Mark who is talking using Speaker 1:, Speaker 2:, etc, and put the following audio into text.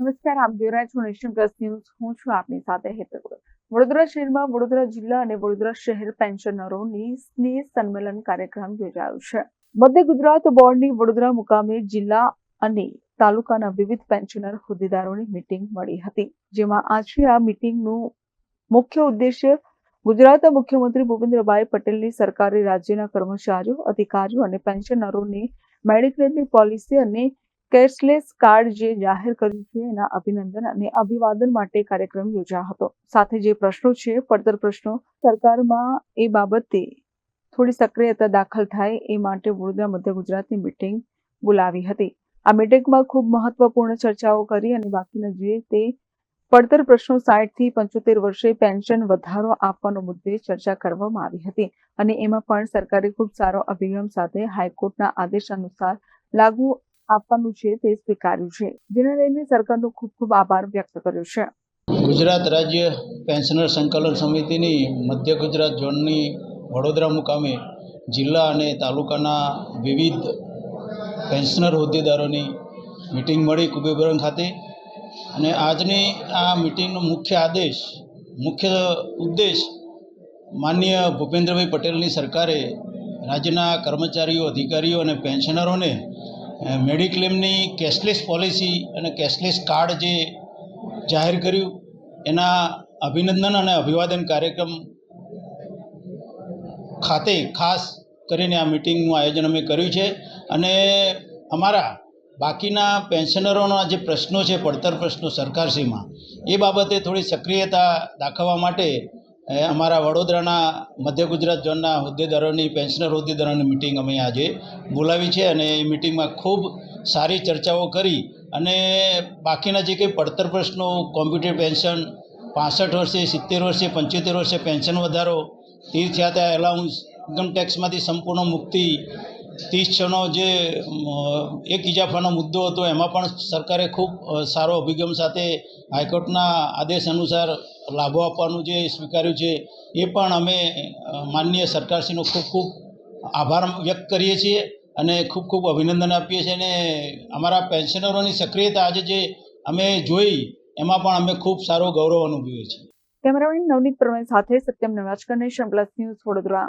Speaker 1: નમસ્કાર, આપ જોઈ રહ્યા છો નેશન ન્યૂઝ. હું છું આપની સાથે હેતલ વડોદરા શહેરમાં વડોદરા જિલ્લા અને વડોદરા શહેર પેન્શનરોની સ્નેહ સંમેલન કાર્યક્રમ યોજાયો છે. મધ્ય ગુજરાત બોર્ડની વડોદરા મુકામે જિલ્લા અને તાલુકાના વિવિધ પેન્શનર હોદ્દેદારોની મીટિંગ મળી હતી, જેમાં આજે આ મીટિંગનું મુખ્ય ઉદ્દેશ્ય ગુજરાતના મુખ્યમંત્રી ભૂપેન્દ્રભાઈ પટેલની સરકારે રાજ્યના કર્મચારીઓ, અધિકારીઓ અને પેન્શનરોની મેડિક્લેમની પોલિસી અને કેશલેસ કાર્ડ જે જાહેર કર્યું છે, એના અભિનંદન અને અભિવાદન માટે કાર્યક્રમ યોજાયો હતો. સાથે જે પ્રશ્નો છે પડતર પ્રશ્નો, સરકારમાં એ બાબતે થોડી સક્રિયતા દાખલ થાય એ માટે વડોદરા મધ્ય ગુજરાતની મીટિંગ બોલાવી હતી. આ મીટિંગમાં ખૂબ મહત્વપૂર્ણ ચર્ચાઓ કરી અને બાકીના જે તે પડતર પ્રશ્નો સાઠથી પંચોતેર વર્ષે પેન્શન વધારો આપવાનો મુદ્દે ચર્ચા કરવામાં આવી હતી અને એમાં પણ સરકારે ખૂબ સારો અભિગમ સાથે હાઈકોર્ટના આદેશ અનુસાર લાગુ આપવાનું છે તે સ્વીકાર્યું છે. જેને લઈને સરકારનો ખૂબ ખૂબ આભાર વ્યક્ત કર્યો છે.
Speaker 2: ગુજરાત રાજ્ય પેન્શનર સંકલન સમિતિની મધ્ય ગુજરાત ઝોનની વડોદરા મુકામે જિલ્લા અને તાલુકાના વિવિધ પેન્શનર હોદ્દેદારોની મિટિંગ મળી કુબેબરમ ખાતે. અને આજની આ મિટિંગનો મુખ્ય આદેશ, મુખ્ય ઉદ્દેશ માનનીય ભૂપેન્દ્રભાઈ પટેલની સરકારે રાજ્યના કર્મચારીઓ, અધિકારીઓ અને પેન્શનરોને મેડિક્લેમની કેશલેસ પોલિસી અને કેશલેસ કાર્ડ જે જાહેર કર્યું, એના અભિનંદન અને અભિવાદન કાર્યક્રમ ખાતે ખાસ કરીને આ મિટિંગનું આયોજન અમે કર્યું છે. અને અમારા બાકીના પેન્શનરોના જે પ્રશ્નો છે, પડતર પ્રશ્નો સરકારશ્રીમાં, એ બાબતે થોડી સક્રિયતા દાખવવા માટે અમારા વડોદરાના મધ્ય ગુજરાત ઝોનના હોદ્દેદારોની, પેન્શનર હોદ્દેદારોની મિટિંગ અમે આજે બોલાવી છે અને એ મિટિંગમાં ખૂબ સારી ચર્ચાઓ કરી અને બાકીના જે કંઈ પડતર પ્રશ્નો કોમ્પ્યુટર પેન્શન પાસઠ વર્ષે, સિત્તેર વર્ષે, પંચોતેર વર્ષે પેન્શન વધારો, તીર્થયાત્રા એલાઉન્સ ઇન્કમ ટેક્સમાંથી સંપૂર્ણ મુક્તિ ત્રીસ છનો જે એક ઇજાફાનો મુદ્દો હતો, એમાં પણ સરકારે ખૂબ સારો અભિગમ સાથે હાઈકોર્ટના આદેશ અનુસાર લાભો આપવાનું જે સ્વીકાર્યું છે, એ પણ અમે માનનીય સરકારશ્રીનો ખૂબ ખૂબ આભાર વ્યક્ત કરીએ છીએ અને ખૂબ ખૂબ અભિનંદન આપીએ છીએ. અને અમારા પેન્શનરોની સક્રિયતા આજે જે અમે જોઈ, એમાં પણ અમે ખૂબ સારો ગૌરવ અનુભવીએ છીએ.
Speaker 1: કેમેરામેન નવનીત પ્રવીણ સાથે Satyam Navajkar, nation plus news Vadodara.